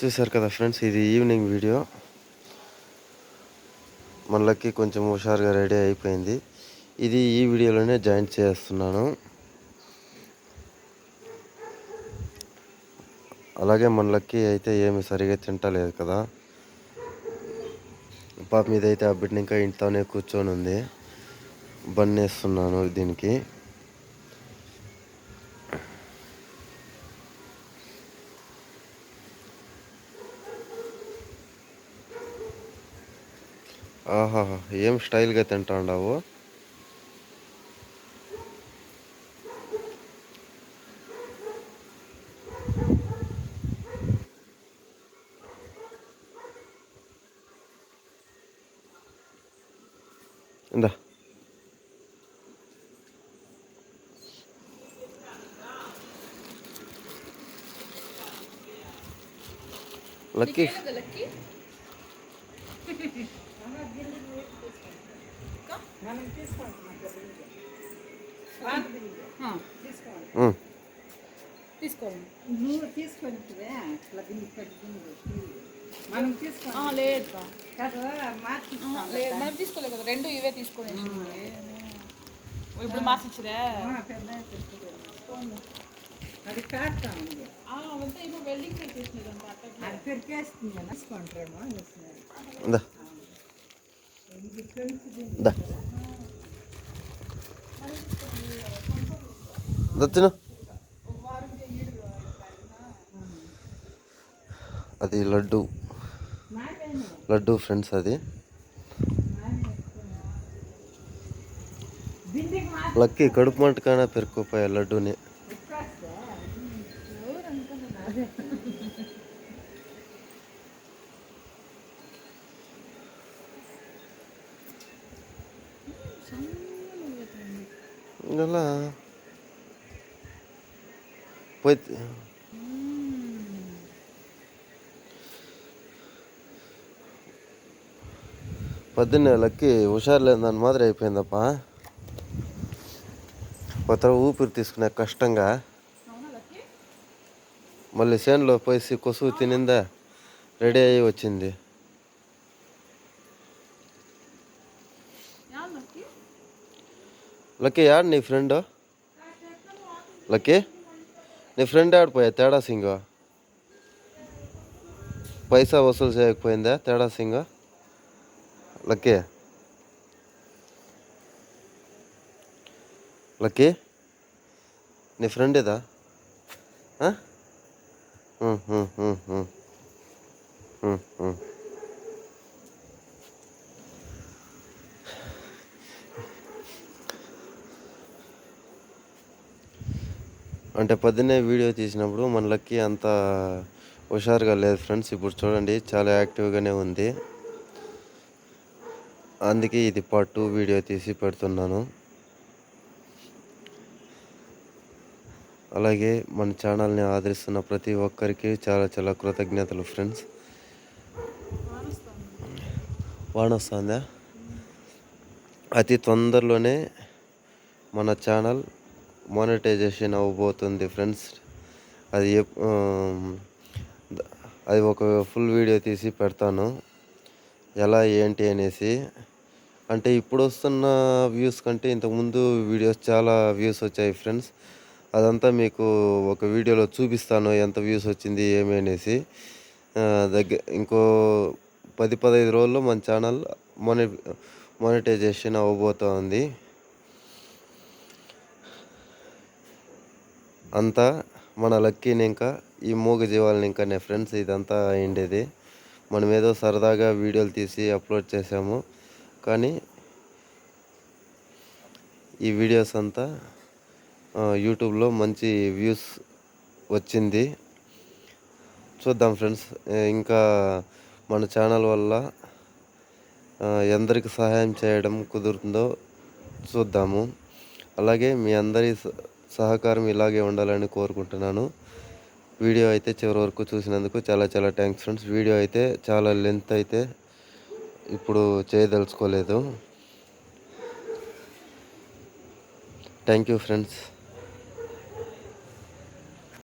చూసారు కదా ఫ్రెండ్స్ ఇది ఈవినింగ్ వీడియో. మనలకి కొంచెం హుషారుగా రెడీ అయిపోయింది. ఇది ఈ వీడియోలోనే జాయిన్ చేస్తున్నాను. అలాగే మనలకి అయితే ఏమి సరిగా తింటలేదు కదా. పాప మీద అయితే ఆ బిడ్డ ఇంకా ఇంట్లోనే కూర్చొని ఉంది బన్నేస్తున్నాను దీనికి. ఆహా ఏం స్టైల్గా తింటాండావు ఇందా లక్కీ తీసుకోండి నువ్వు తీసుకొని అట్లా పెట్టుకుని మనం తీసుకో ఆ, లేదు లేదు మనం తీసుకోలేదు కదా రెండు ఇవే తీసుకొని ఇప్పుడు పెట్టుకోలేదు అది కాస్తా ఉంది వెల్డింగ్ అట్టకి అది పెరికేస్తుంది అనేసినారు దా దచ్చిను అది లడ్డు. లడ్డు ఫ్రెండ్స్ అది. బిందెకి మా లక్కీ కడుపు మంటకైనా పెరుక్కుపోయా లడ్డూని. ఎక్కేస్తే ఇలా పోయి పొద్దున్నే లక్కి హుషారు లేని దాని మాదిరి అయిపోయిందప్ప. కొత్త ఊపిరి తీసుకునే కష్టంగా. మళ్ళీ చేనులో పోసి కొసువు తినిందా? రెడీ అయ్యి వచ్చింది. లక్కీ లక్కీ యాడ్ నీ ఫ్రెండ్ లక్కీ నీ ఫ్రెండ్ ఆడిపోయా తేడా సింగ్ పైసా వసూలు చేయకపోయిందా తేడా సింగ్ లక్కీ లక్కీ నీ ఫ్రెండ్ ఇదా ఆ? అంటే పొద్దున్నే వీడియో తీసినప్పుడు మన లక్కీ అంత హుషారుగా లేదు ఫ్రెండ్స్. ఇప్పుడు చూడండి చాలా యాక్టివ్గానే ఉంది. అందుకే ఇది పార్ట్ టూ వీడియో తీసి పెడుతున్నాను. అలాగే మన ఛానల్ని ఆదరిస్తున్న ప్రతి ఒక్కరికి చాలా చాలా కృతజ్ఞతలు ఫ్రెండ్స్. వాన వస్తుందా అతి తొందరలోనే మన ఛానల్ మానిటైజేషన్ అవ్వబోతుంది ఫ్రెండ్స్ అది అది ఒక ఫుల్ వీడియో తీసి పెడతాను. ఎలా ఏంటి అనేసి. అంటే ఇప్పుడు వస్తున్న వ్యూస్ కంటే ఇంతకుముందు వీడియోస్ చాలా వ్యూస్ వచ్చాయి ఫ్రెండ్స్ అదంతా మీకు ఒక వీడియోలో చూపిస్తాను ఎంత వ్యూస్ వచ్చింది ఏమి అనేసి. దగ్గర ఇంకో పది పదహైదు రోజుల్లో మన ఛానల్ మొని మానిటైజేషన్ అవ్వబోతోంది. అంతా మన లక్కీని ఇంకా ఈ మూగ జీవాలని ఇంకానే ఫ్రెండ్స్ ఇదంతా అయిండేది. మనం ఏదో సరదాగా వీడియోలు తీసి అప్లోడ్ చేసాము కానీ ఈ వీడియోస్ అంతా యూట్యూబ్లో మంచి వ్యూస్ వచ్చింది. చూద్దాం ఫ్రెండ్స్. ఇంకా మన ఛానల్ వల్ల ఎందరికి సహాయం చేయడం కుదురుతుందో చూద్దాము. అలాగే మీ అందరి సహకారం ఇలాగే ఉండాలని కోరుకుంటున్నాను. వీడియో అయితే చివరి వరకు చూసినందుకు చాలా చాలా థ్యాంక్స్ ఫ్రెండ్స్. వీడియో అయితే చాలా లెంత్ అయితే ఇప్పుడు చేయదలుచుకోలేదు. Thank you friends.